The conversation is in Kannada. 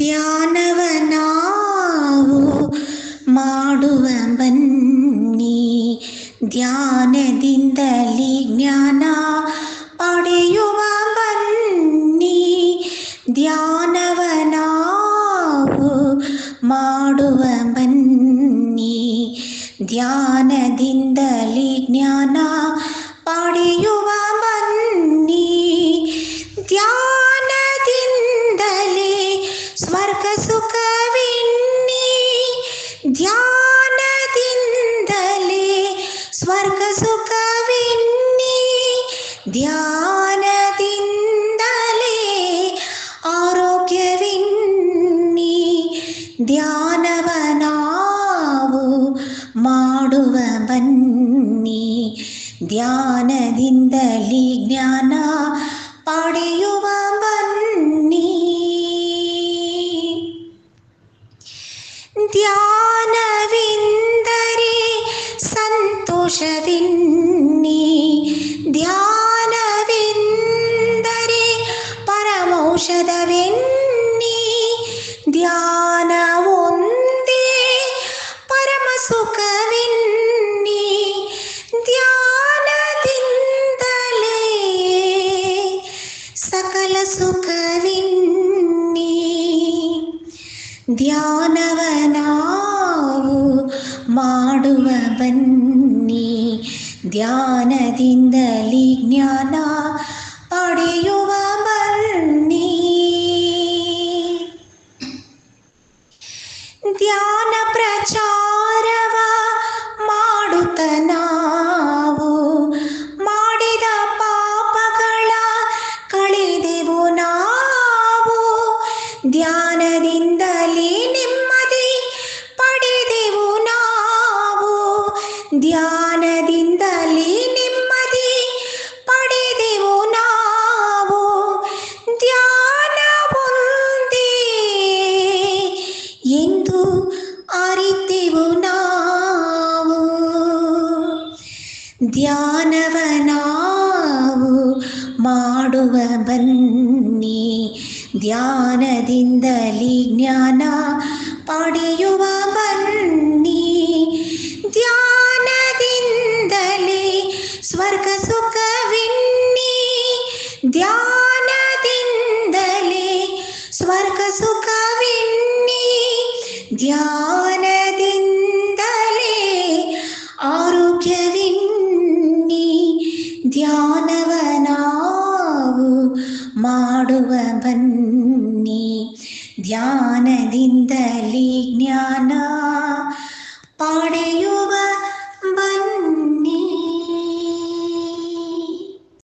ಧ್ಯಾನವ ನಾವು ಮಾಡುವ ಬನ್ನಿ ಧ್ಯಾನದಿಂದಲೇ ಜ್ಞಾನ ಪಡೆಯುವ ಬನ್ನಿ ಧ್ಯಾನವ ನಾವು ಮಾಡುವ ಬನ್ನಿ ಧ್ಯಾನದಿಂದಲೇ ಜ್ಞಾನ ಸ್ವರ್ಗ ಸುಖವಿನ್ನಿ ಧ್ಯಾನದಿಂದಲೇ ಸ್ವರ್ಗ ಸುಖವಿನ್ನಿ ಧ್ಯಾನದಿಂದಲೇ ಆರೋಗ್ಯವಿನ್ನಿ ಧ್ಯಾನವ ನಾವು ಮಾಡುವ ಬನ್ನಿ ಧ್ಯಾನದಿಂದಲೇ ಜ್ಞಾನ ಪಡೆಯುವ പരമൗഷതിന്നി ധ്യാനവെന്തരെ പരമൗഷധവെന്നി ധ്യാനവൊന്തേ പരമസുഖവെന്നി ധ്യാനതിന്തലേ സകല സുഖവിന്നി ധ്യാനവനാ ಮಾಡುವ ಬನ್ನಿ ಧ್ಯಾನದಿಂದಲಿ ಜ್ಞಾನ ಪಡೆಯುವ ಬನ್ನಿ ಧ್ಯಾನ ಪ್ರಚಾರವ ಮಾಡುತ್ತ ನಾವು ಮಾಡಿದ ಪಾಪಗಳ ಕಳೆದೆವು ನಾವು. ಧ್ಯಾನದಿಂದಲೇ ಧ್ಯಾನವ ನಾವು ಮಾಡುವ ಬನ್ನಿ ಧ್ಯಾನದಿಂದಲೇ ಜ್ಞಾನ ಪಡೆಯುವ ಬನ್ನಿ ಧ್ಯಾನದಿಂದಲೇ ಸ್ವರ್ಗ ಸುಖವಿನ್ನಿ ಧ್ಯಾನದಿಂದಲೇ ಸ್ವರ್ಗ ಸುಖವಿನ್ನಿ ಧ್ಯಾನದಿಂದಲೇ ಧ್ಯಾನವ ನಾವು ಮಾಡುವ ಬನ್ನಿ. ಧ್ಯಾನದಿಂದಲೇ ಜ್ಞಾನ